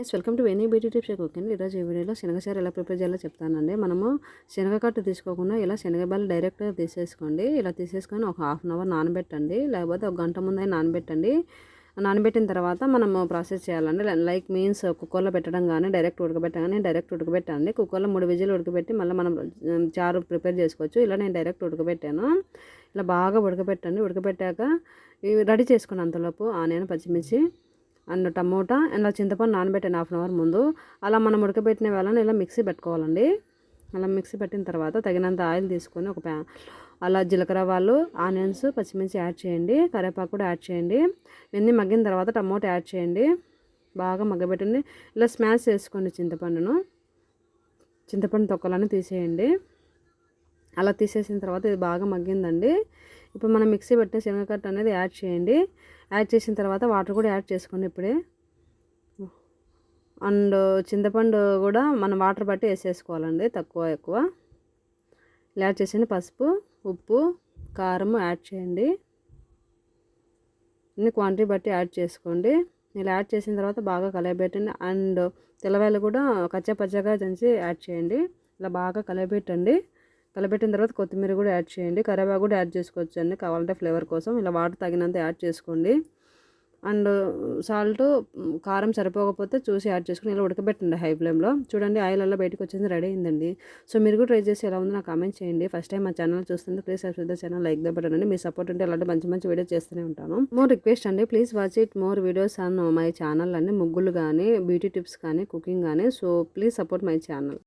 Yes welcome to any beauty tips cooking ఈరోజు ఈ వీడియోలో శనగసారు ఎలా ప్రిపేర్ చేయాలో చెప్తానండి. మనము శనగ కట్టు తీసుకోకుండా ఇలా శనగబాలు డైరెక్ట్గా తీసేసుకోండి. ఇలా తీసేసుకొని ఒక హాఫ్ అన్ అవర్ నానబెట్టండి. లేకపోతే ఒక గంట ముందే నానబెట్టండి. నానబెట్టిన తర్వాత మనము ప్రాసెస్ చేయాలండి. లైక్ మీన్స్ కుక్కర్లో పెట్టడం కానీ డైరెక్ట్ ఉడకబెట్టగానే డైరెక్ట్ ఉడకబెట్టండి. కుక్కర్లో మూడు విజిల్ ఉడకబెట్టి మళ్ళీ మనం చారు ప్రిపేర్ చేసుకోవచ్చు. ఇలా నేను డైరెక్ట్ ఉడకబెట్టాను. ఇలా బాగా ఉడకబెట్టండి. ఉడకబెట్టాక ఇవి రెడీ చేసుకోండి అంతలోపు ఆనియన్ పచ్చిమిర్చి అండ్ టమోటా అండ్ చింతపండు నానబెట్టాను హాఫ్ అన్ అవర్ ముందు. అలా మనం ఉడకబెట్టిన వేళని ఇలా మిక్సీ పెట్టుకోవాలండి. అలా మిక్సీ పెట్టిన తర్వాత తగినంత ఆయిల్ తీసుకొని ఒక ప్యాన్ అలా జీలకర్ర వాళ్ళు ఆనియన్స్ పచ్చిమిర్చి యాడ్ చేయండి. కరివేపాకు కూడా యాడ్ చేయండి. ఇవన్నీ మగ్గిన తర్వాత టమోటా యాడ్ చేయండి. బాగా మగ్గబెట్టండి. ఇలా స్మాష్ చేసుకోండి చింతపండును. చింతపండు తొక్కలన్నీ తీసేయండి. అలా తీసేసిన తర్వాత ఇది బాగా మగ్గిందండి. ఇప్పుడు మనం మిక్సీ పెట్టిన శనగకట్ట అనేది యాడ్ చేయండి. యాడ్ చేసిన తర్వాత వాటర్ కూడా యాడ్ చేసుకోండి ఇప్పుడే. అండ్ చింతపండు కూడా మనం వాటర్ బట్టి వేసేసుకోవాలండి తక్కువ ఎక్కువ. యాడ్ చేసిన పసుపు ఉప్పు కారం యాడ్ చేయండి. అన్ని క్వాంటిటీ బట్టి యాడ్ చేసుకోండి. ఇలా యాడ్ చేసిన తర్వాత బాగా కలయబెట్టండి. అండ్ తెల్లవాయలు కూడా కచ్చా పచ్చగా దంచి యాడ్ చేయండి. ఇలా బాగా కలయబెట్టండి. తలపెట్టిన తర్వాత కొత్తిమీర కూడా యాడ్ చేయండి. కరివేపాకు కూడా యాడ్ చేసుకోవచ్చు అండి. కావాలంటే ఫ్లేవర్ కోసం ఇలా వాటర్ తగినంత యాడ్ చేసుకోండి. అండ్ సాల్ట్ కారం సరిపోకపోతే చూసి యాడ్ చేసుకుని ఇలా ఉడకబెట్టండి హై ఫ్లేమ్లో. చూడండి ఆయిల్ అలా బయటకు వచ్చింది రెడీ అయిందండి. సో మీరు కూడా ట్రై చేసి ఎలా ఉందో నాకు కామెంట్ చేయండి. ఫస్ట్ టైం మా ఛానల్ చూస్తుంది please subscribe channel like the button అండి. మీ సపోర్ట్ ఉంటే అలాంటి మంచి మంచి వీడియోస్ చేస్తూనే ఉంటాను. మోర్ రిక్వెస్ట్ అండి please watch it. More videos on my channel అండి. ముగ్గులు కానీ బ్యూటీ టిప్స్ కానీ కుకింగ్ కానీ. So please support my channel.